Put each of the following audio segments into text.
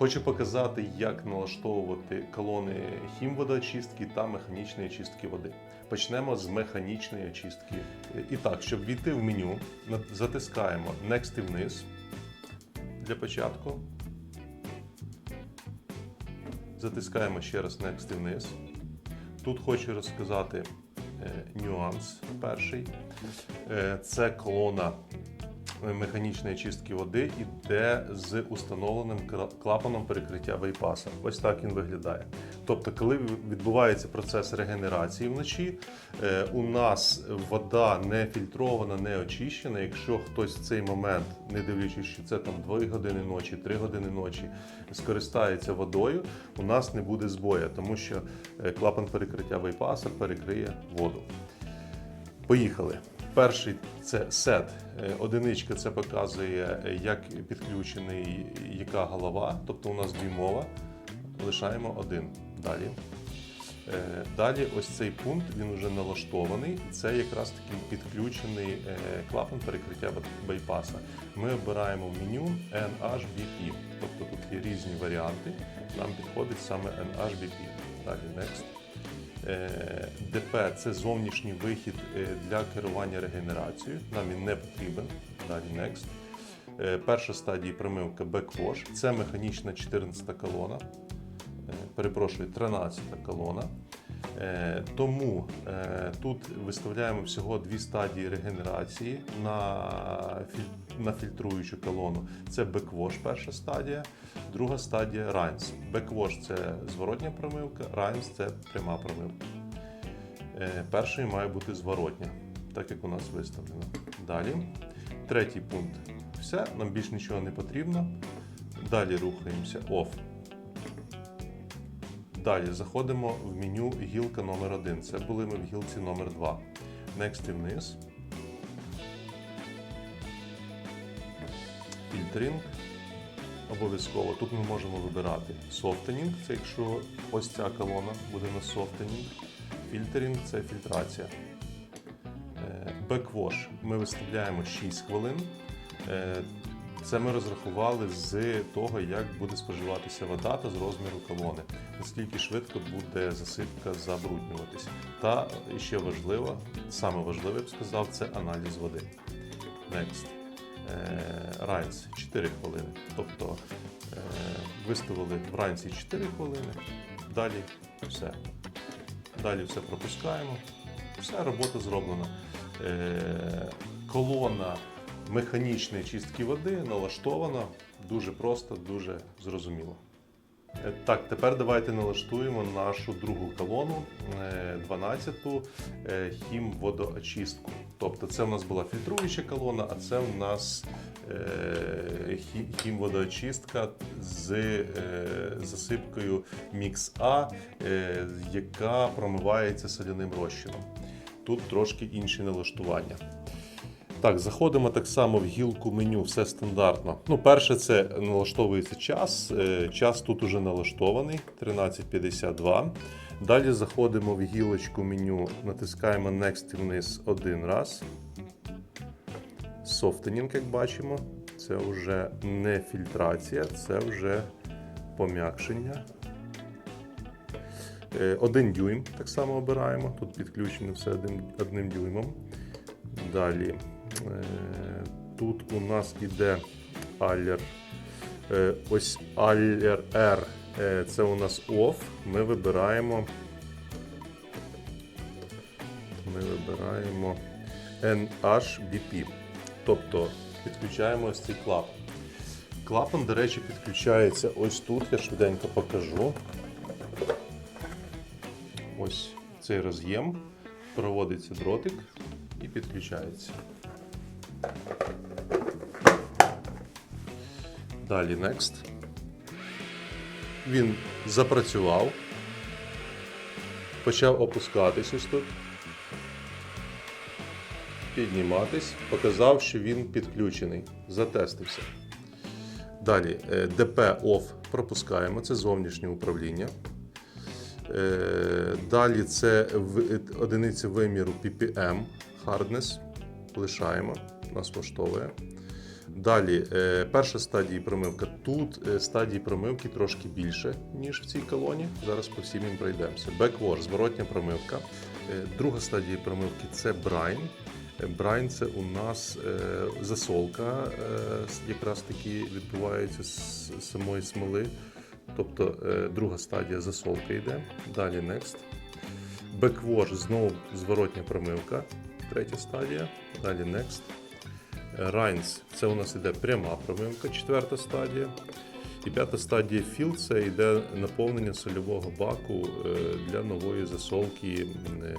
Хочу показати, як налаштовувати колони хімводоочистки та механічної очистки води. Почнемо з механічної очистки. І так, щоб війти в меню, затискаємо Next і вниз для початку. Затискаємо ще раз Next і вниз. Тут хочу розказати е, нюанс перший. Е, це колона механічної чистки води іде з установленим клапаном перекриття вейпаса. Ось так він виглядає. Тобто, коли відбувається процес регенерації вночі, е, у нас вода не фільтрована, не очищена. Якщо хтось в цей момент, не дивлячись, що це там 2 години ночі, 3 години ночі, скористається водою, у нас не буде збою, тому що е, клапан перекриття вейпаса перекриє воду. Поїхали. Перший це сет. Е, Одиничка це показує, е, як підключений, яка голова, тобто у нас дюймова. Лишаємо один. Далі. Е, Далі ось цей пункт він вже налаштований. Це якраз таки підключений клапан перекриття бай- байпаса. Ми обираємо меню NHBP. Тобто тут є різні варіанти. Нам підходить саме NHBP. Далі next. Е, ДП це зовнішній вихід е, для керування регенерацією. Нам він не потрібен. Далі next. Е, Перша стадія примивка backwash. Це механічна 14 колона. Перепрошую, 13 колона. Е, Тому е, тут виставляємо всього дві стадії регенерації на, на фільтруючу колону. Це беквош, перша стадія, друга стадія райнс. Беквош це зворотня промивка, райнс це пряма промивка. Е, Перший має бути зворотня, так як у нас виставлено. Далі, третій пункт. Все, нам більш нічого не потрібно. Далі рухаємося off. Далі заходимо в меню гілка номер 1 Це були ми в гілці номер 2 Next і вниз. Фільтринг. Обов'язково тут ми можемо вибирати софтенінг, це якщо ось ця колона буде на софтенінг. Фільтринг це фільтрація. Беквош ми виставляємо 6 хвилин. Е, Це ми розрахували з того, як буде споживатися вода та з розміру колони, наскільки швидко буде засипка забруднюватися. Та ще важливо, саме важливе, я б сказав, це аналіз води. Next. Райнс 4 хвилини. Тобто е, виставили вранці 4 хвилини, далі все. Далі все пропускаємо. Все, робота зроблена. Е, Колона механічної чистки води налаштована дуже просто, дуже зрозуміло. Е, Так, тепер давайте налаштуємо нашу другу колону, 12-ту хімводоочистку. Тобто це в нас була фільтруюча колона, а це в нас е, хімводоочистка з е, засипкою Мікс А, е, яка промивається соляним розчином. Тут трошки інші налаштування. Так, заходимо так само в гілку меню, все стандартно. Ну, перше, це налаштовується час. Е, Час тут уже налаштований 13.52. Далі заходимо в гілочку меню, натискаємо Next вниз один раз. Софтенінг, як бачимо, це вже не фільтрація, це вже пом'якшення. Е, Один дюйм так само обираємо. Тут підключено все одним, одним дюймом. Далі тут у нас іде алер. Е, Ось алер R. е, Це у нас off. Ми вибираємо. Ми вибираємо NHBP. Тобто підключаємо ось цей клапан. Клапан, до речі, підключається ось тут. Я швиденько покажу. Ось цей роз'єм. Проводиться дротик і підключається. Далі Next. Він запрацював. Почав опускатись ось тут. Підніматись. Показав, що він підключений. Затестився. Далі е, DP OFF пропускаємо. Це зовнішнє управління. Е, Далі це одиниця виміру ppm hardness. Лишаємо, нас влаштовує. Далі, е, перша стадія промивка. Тут е, стадії промивки трошки більше, ніж в цій колоні. Зараз по всім їм пройдемося. Беквош, зворотня промивка. Е, Друга стадія промивки це брайн. Брайн це у нас засолка, якраз таки відбувається з самої смоли. Тобто друга стадія засолка йде. Далі next. Беквош знову зворотня промивка. Третя стадія. Далі next. Райнс це у нас іде пряма промивка, четверта стадія. І п'ята стадія філ це йде наповнення сольового баку е, для нової засолки е,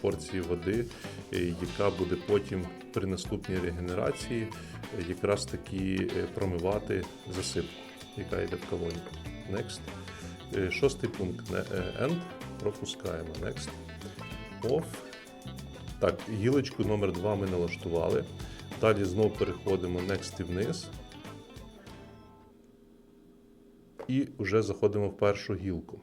порції води, е, яка буде потім при наступній регенерації якраз таки промивати засипку, яка йде в колоні. Next. Шостий пункт end. Пропускаємо. Next. Off. Так, гілочку номер 2 ми налаштували. Далі знову переходимо next і вниз. І вже заходимо в першу гілку.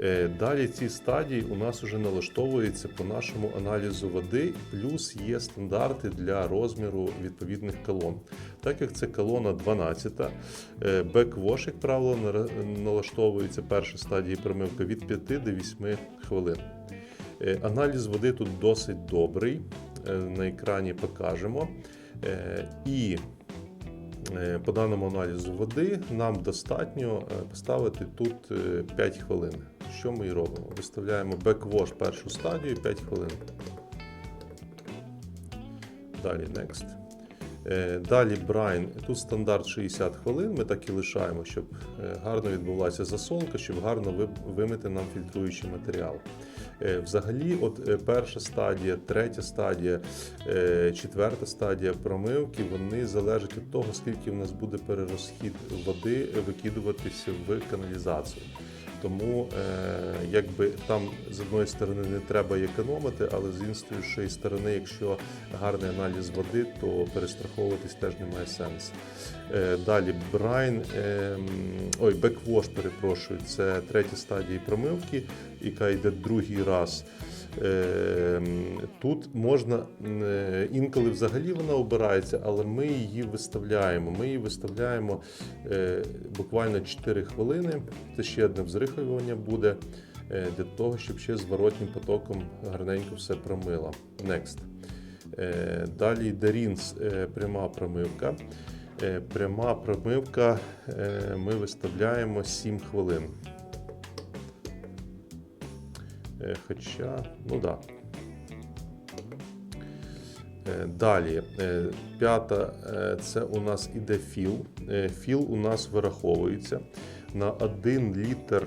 Е, Далі ці стадії у нас вже налаштовуються по нашому аналізу води, плюс є стандарти для розміру відповідних колон. Так як це колона 12, е, беквош, як правило, налаштовується перша стадія промивки від 5 до 8 хвилин. Е, Аналіз води тут досить добрий. Е, На екрані покажемо. Е, І по даному аналізу води нам достатньо поставити тут е, 5 хвилин. Що ми і робимо? Виставляємо беквош першу стадію 5 хвилин. Далі next. Далі брайн. Тут стандарт 60 хвилин. Ми так і лишаємо, щоб гарно відбулася засолка, щоб гарно вимити нам фільтруючий матеріал. Е, Взагалі, от е, перша стадія, третя стадія, е, четверта стадія промивки, вони залежать від того, скільки в нас буде перерозхід води викидуватися в каналізацію. Тому якби там з одної сторони не треба економити, але з іншої сторони, якщо гарний аналіз води, то перестраховуватись теж немає сенсу. Далі брайн, е, ой, беквош, перепрошую, це третя стадія промивки, яка йде другий раз. Е, Тут можна е, інколи взагалі вона обирається, але ми її виставляємо. Ми її виставляємо е, буквально 4 хвилини. Це ще одне взрихлювання буде для того, щоб ще зворотнім потоком гарненько все промило. Next. Далі йде рінс, пряма промивка. Пряма промивка ми виставляємо 7 хвилин. Е, Хоча, ну. Да. Е, Далі, е, п'ята це у нас іде філ. Філ у нас вираховується на 1 літр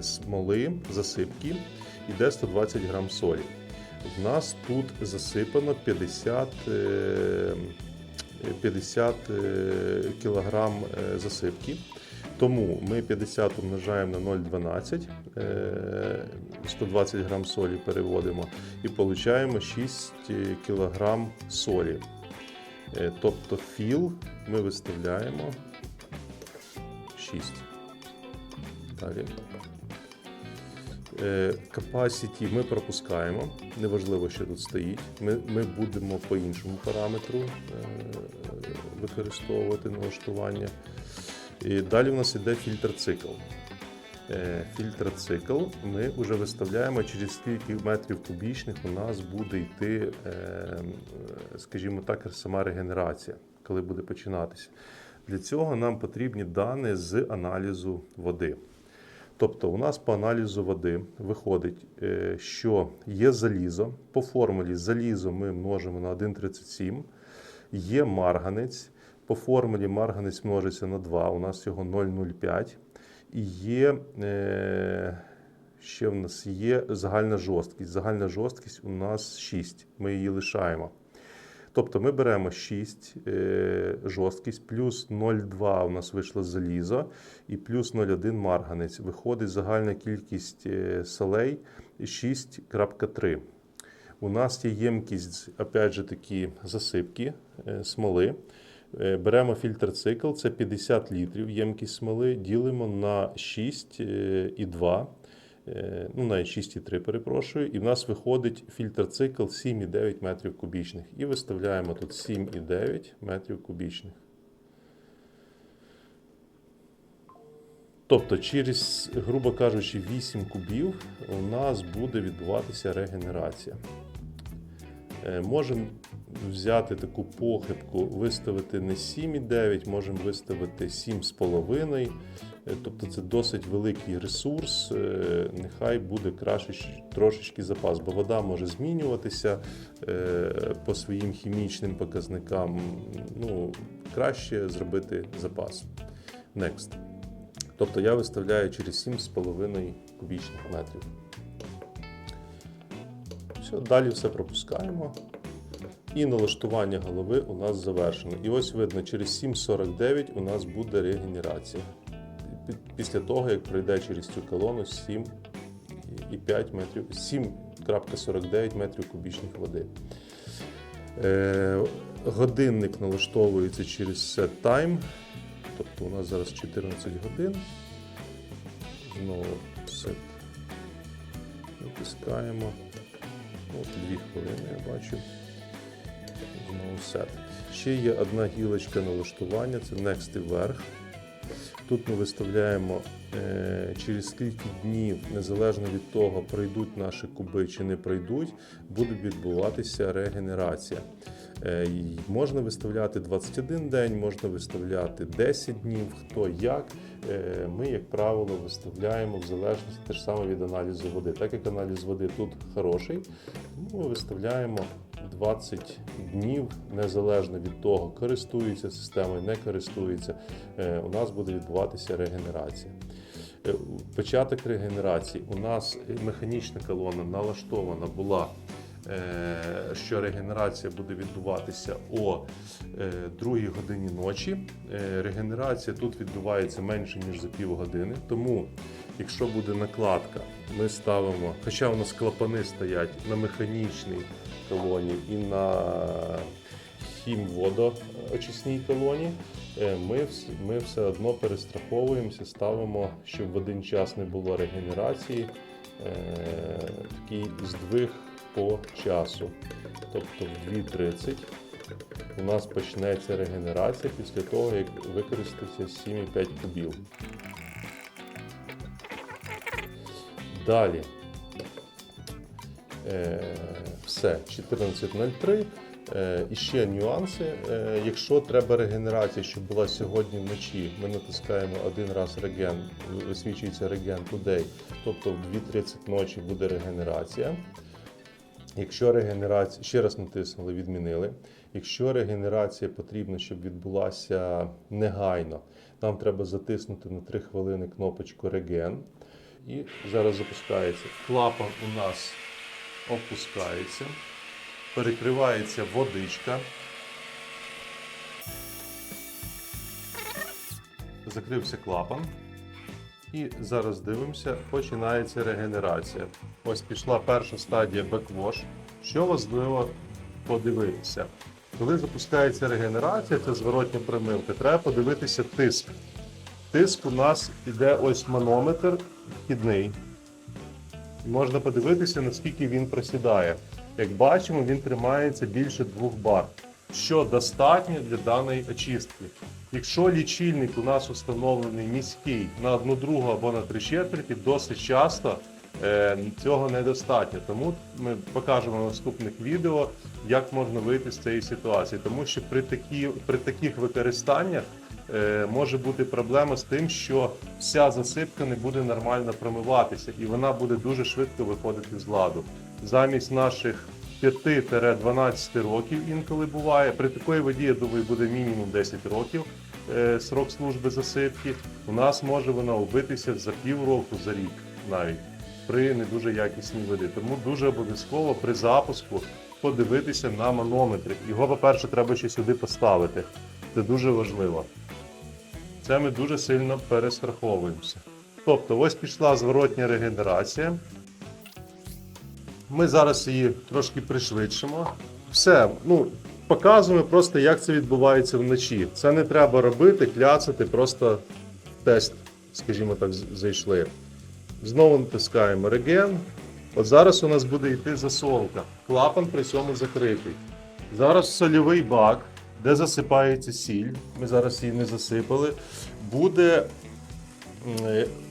смоли засипки йде 120 грам солі. В нас тут засипано 50, е, 50 е, кілограм засипки. Тому ми 50 умножаємо на 0,12, е, 120 грам солі переводимо і отримуємо 6 кг солі. Е, Тобто філ ми виставляємо 6. Далі. Е, Capacity ми пропускаємо, неважливо, що тут стоїть. Ми, ми будемо по іншому параметру е, використовувати налаштування. І далі в нас іде фільтр цикл. Е, Фільтр цикл ми вже виставляємо, через скільки метрів кубічних у нас буде йти, е, скажімо так, сама регенерація, коли буде починатися. Для цього нам потрібні дані з аналізу води. Тобто, у нас по аналізу води виходить, е, що є залізо. По формулі залізо ми множимо на 1,37, є марганець. По формулі марганець множиться на 2, у нас його 0,05. І є е, ще в нас є загальна жорсткість. Загальна жорсткість у нас 6. Ми її лишаємо. Тобто ми беремо 6 е, жорсткість, плюс 0,2 у нас вийшло залізо, і плюс 0,1 марганець. Виходить загальна кількість е, солей 6,3. У нас є ємкість, опять же такі засипки смоли. Е, Беремо фільтр цикл, це 50 літрів ємкість смоли, ділимо на 6,2. е, ну навіть 6,3, перепрошую, і в нас виходить фільтр цикл 7,9 метрів кубічних. І виставляємо тут 7,9 метрів кубічних. Тобто, через, грубо кажучи, 8 кубів у нас буде відбуватися регенерація. Е, Можемо взяти таку похибку, виставити не 7,9, можемо виставити 7,5. Е, Тобто це досить великий ресурс. е, Нехай буде краще трошечки запас, бо вода може змінюватися по своїм хімічним показникам. Ну, краще зробити запас. Next. Тобто я виставляю через 7,5 кубічних метрів. Все, далі все пропускаємо. І налаштування голови у нас завершено. І ось видно, через 7,49 у нас буде регенерація. Після того, як пройде через цю колону 7,5 метрів, 7,49 метрів кубічних води. Е, годинник налаштовується через set time. Тобто у нас зараз 14 годин. Знову set. Натискаємо. От Дві хвилини я бачу. Знову сет. Ще є одна гілочка налаштування, це Next і вверх. Тут ми виставляємо е, через скільки днів, незалежно від того, прийдуть наші куби чи не прийдуть, буде відбуватися регенерація. Е, можна виставляти 21 день, можна виставляти 10 днів, хто як. Е, Ми, як правило, виставляємо в залежності те ж саме від аналізу води. Так як аналіз води тут хороший, ми виставляємо 20 днів, незалежно від того, користується системою, не користується, е, у нас буде відбуватися регенерація. Початок регенерації у нас механічна колона налаштована була, що регенерація буде відбуватися о е, другій годині ночі. Е, Регенерація тут відбувається менше ніж за півгодини. Тому, якщо буде накладка, ми ставимо, хоча у нас клапани стоять на механічній колоні і на хімводоочисній колоні, е, ми, ми все одно перестраховуємося, ставимо, щоб в один час не було регенерації, е, такий здвиг по часу. Тобто в 2.30 у нас почнеться регенерація після того, як використається 7,5 кубів. Далі. Е, все, 14.03. Е, і ще нюанси. Е, якщо треба регенерація, щоб була сьогодні вночі, ми натискаємо один раз реген, висвічується реген today, тобто в 2.30 ночі буде регенерація. Якщо регенерація, ще раз натиснули, відмінили. Якщо регенерація потрібна, щоб відбулася негайно, нам треба затиснути на 3 хвилини кнопочку реген. І зараз запускається. Клапан у нас опускається, перекривається водичка. Закрився клапан. І зараз дивимося, починається регенерація. Ось пішла перша стадія беквош. Що важливо подивитися? Коли запускається регенерація, це зворотня примилка, треба подивитися тиск. Тиск у нас іде ось манометр вхідний. Можна подивитися, наскільки він просідає. Як бачимо, він тримається більше 2 бар, що достатньо для даної очистки. Якщо лічильник у нас встановлений міський на одну другу або на три четверті, досить часто е, цього недостатньо. Тому ми покажемо в наступних відео, як можна вийти з цієї ситуації. Тому що при, такі, при таких використаннях е, може бути проблема з тим, що вся засипка не буде нормально промиватися, і вона буде дуже швидко виходити з ладу. Замість наших 5-12 років інколи буває. При такої воді, я думаю, буде мінімум 10 років е, срок служби засипки. У нас може вона убитися за півроку, за рік навіть при не дуже якісній воді. Тому дуже обов'язково при запуску подивитися на манометри. Його, по-перше, треба ще сюди поставити. Це дуже важливо. Це ми дуже сильно перестраховуємося. Тобто, ось пішла зворотня регенерація. Ми зараз її трошки пришвидшимо. Все, ну, показуємо просто, як це відбувається вночі. Це не треба робити, кляцати, просто тест, скажімо так, зайшли. Знову натискаємо реген. От зараз у нас буде йти засолка. Клапан при цьому закритий. Зараз сольовий бак, де засипається сіль. Ми зараз її не засипали. Буде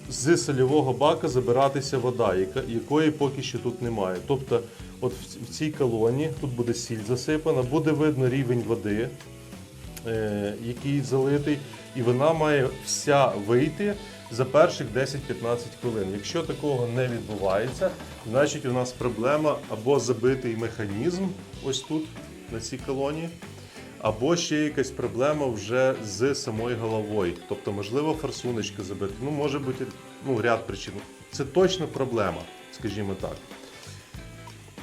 з сольового бака забиратися вода, яка- якої поки що тут немає. Тобто, от в- цій колоні тут буде сіль засипана, буде видно рівень води, е, який залитий, і вона має вся вийти за перших 10-15 хвилин. Якщо такого не відбувається, значить у нас проблема або забитий механізм ось тут, на цій колоні, або ще якась проблема вже з самою головою. Тобто, можливо, форсуночка забита. Ну, може бути ну, ряд причин. Це точно проблема, скажімо так.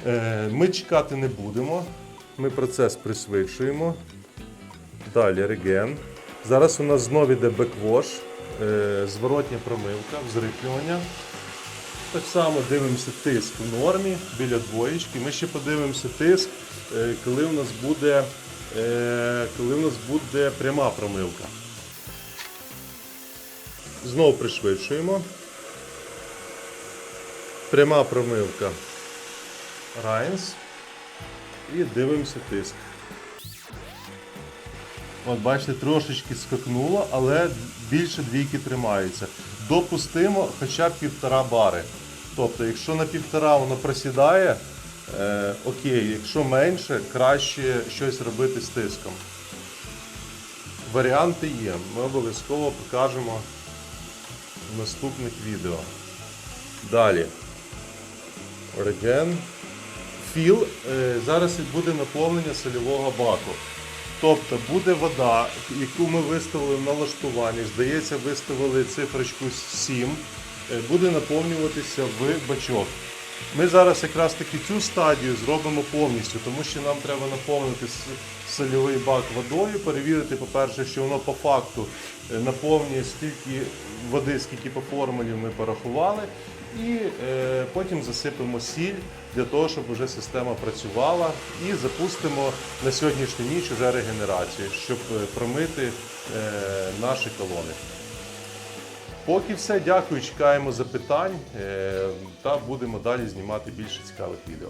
Е, Ми чекати не будемо. Ми процес пришвидшуємо. Далі реген. Зараз у нас знову йде беквош, е, зворотня промивка, взриплювання. Так само дивимося тиск в нормі біля двоєчки. Ми ще подивимося тиск, е, коли у нас буде, коли у нас буде пряма промивка. Знову пришвидшуємо. Пряма промивка Райнс. І дивимося тиск. От бачите, трошечки скакнуло, але більше двійки тримається. Допустимо хоча б півтора бари. Тобто, якщо на півтора воно просідає, е, окей, якщо менше, краще щось робити з тиском. Варіанти є. Ми обов'язково покажемо в наступних відео. Далі. Реген. Філ. Е, зараз буде наповнення сольового баку. Тобто буде вода, яку ми виставили в налаштуванні, здається, виставили цифрочку 7, е, буде наповнюватися в бачок. Ми зараз якраз таки цю стадію зробимо повністю, тому що нам треба наповнити сольовий бак водою, перевірити, по-перше, що воно по факту е, наповнює стільки води, скільки по формулі ми порахували, і е, потім засипемо сіль для того, щоб вже система працювала, і запустимо на сьогоднішню ніч вже регенерацію, щоб е, промити е, наші колони. Поки все, дякую, чекаємо запитань е, та будемо далі знімати більше цікавих відео.